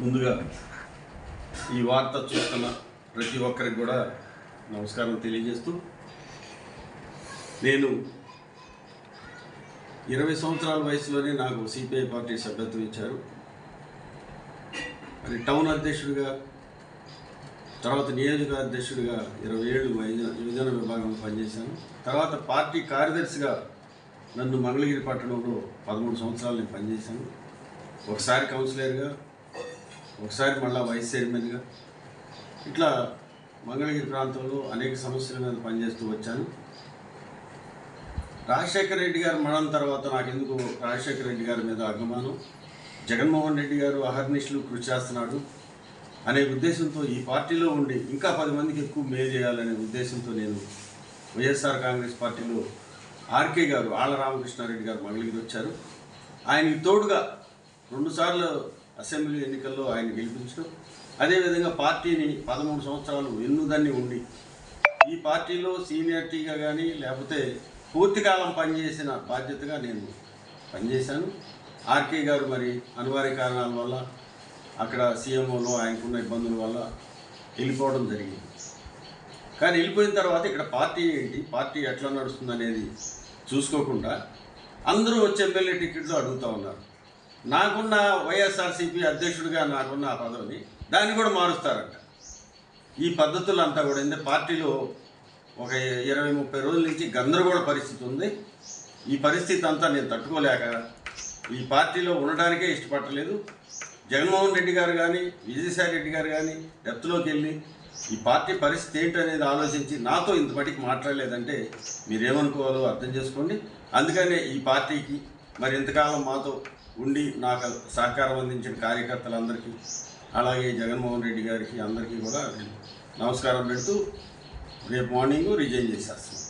ముందుగా ఈ వార్త చూస్తున్న ప్రతి ఒక్కరికి కూడా నమస్కారం తెలియజేస్తూ నేను ఇరవై సంవత్సరాల వయసులోనే నాకు సిపిఐ పార్టీ సభ్యత్వం ఇచ్చారు. మరి టౌన్ అధ్యక్షుడిగా తర్వాత నియోజక అధ్యక్షుడిగా ఇరవై ఏడు యువజన విభాగంలో పనిచేశాను. తర్వాత పార్టీ కార్యదర్శిగా నన్ను మంగళగిరి పట్టణంలో పదమూడు సంవత్సరాలు నేను పనిచేశాను. ఒకసారి కౌన్సిలర్గా ఒకసారి మళ్ళీ వైస్ చైర్మన్గా. ఇట్లా మంగళగిరి ప్రాంతంలో అనేక సమస్యల మీద పనిచేస్తూ వచ్చాను. రాజశేఖర రెడ్డి గారు మరణం తర్వాత నాకు ఎందుకు రాజశేఖర రెడ్డి గారి మీద అభిమానం. జగన్మోహన్ రెడ్డి గారు అహర్నిశలు కృషి చేస్తున్నాడు అనే ఉద్దేశంతో ఈ పార్టీలో ఉండి ఇంకా పది మందికి ఎక్కువ మేలు చేయాలనే ఉద్దేశంతో నేను వైఎస్ఆర్ కాంగ్రెస్ పార్టీలో ఆర్కే గారు ఆళ్ళ రామకృష్ణారెడ్డి గారు మంగళగిరి వచ్చారు. ఆయనకి తోడుగా రెండుసార్లు అసెంబ్లీ ఎన్నికల్లో ఆయన గెలిపించడం. అదేవిధంగా పార్టీని పదమూడు సంవత్సరాలు ఎన్నుదన్ని ఉండి ఈ పార్టీలో సీనియారిటీగా కానీ లేకపోతే పూర్తికాలం పనిచేసిన బాధ్యతగా నేను పనిచేశాను. ఆర్కే గారు మరి అనివార్య కారణాల వల్ల అక్కడ సీఎంఓలో ఆయనకున్న ఇబ్బందుల వల్ల వెళ్ళిపోవడం జరిగింది. కానీ వెళ్ళిపోయిన తర్వాత ఇక్కడ పార్టీ ఏంటి పార్టీ ఎట్లా నడుస్తుంది అనేది చూసుకోకుండా అందరూ వచ్చే ఎమ్మెల్యే టికెట్లు అడుగుతూ ఉన్నారు. నాకున్న వైఎస్ఆర్సీపీ అధ్యక్షుడిగా నాకున్న ఆ పదవిని దాన్ని కూడా మారుస్తారంట. ఈ పద్ధతులు అంతా కూడా ఏంటంటే పార్టీలో ఒక ఇరవై ముప్పై రోజుల నుంచి గందరగోళ పరిస్థితి ఉంది. ఈ పరిస్థితి అంతా నేను తట్టుకోలేక ఈ పార్టీలో ఉండడానికే ఇష్టపడలేదు. జగన్మోహన్ రెడ్డి గారు కానీ విజయసాయి రెడ్డి గారు కానీ డెప్త్లోకి వెళ్ళి ఈ పార్టీ పరిస్థితి ఏంటనేది ఆలోచించి నాతో ఇంతమటికి మాట్లాడలేదంటే మీరేమనుకోవాలో అర్థం చేసుకోండి. అందుకనే ఈ పార్టీకి మరి ఇంతకాలం మాతో ఉండి నాకు సహకారం అందించిన కార్యకర్తలందరికీ అలాగే జగన్మోహన్ రెడ్డి గారికి అందరికీ కూడా నమస్కారం పెడుతూ రేపు మార్నింగ్ రిజైన్ చేసేస్తాను.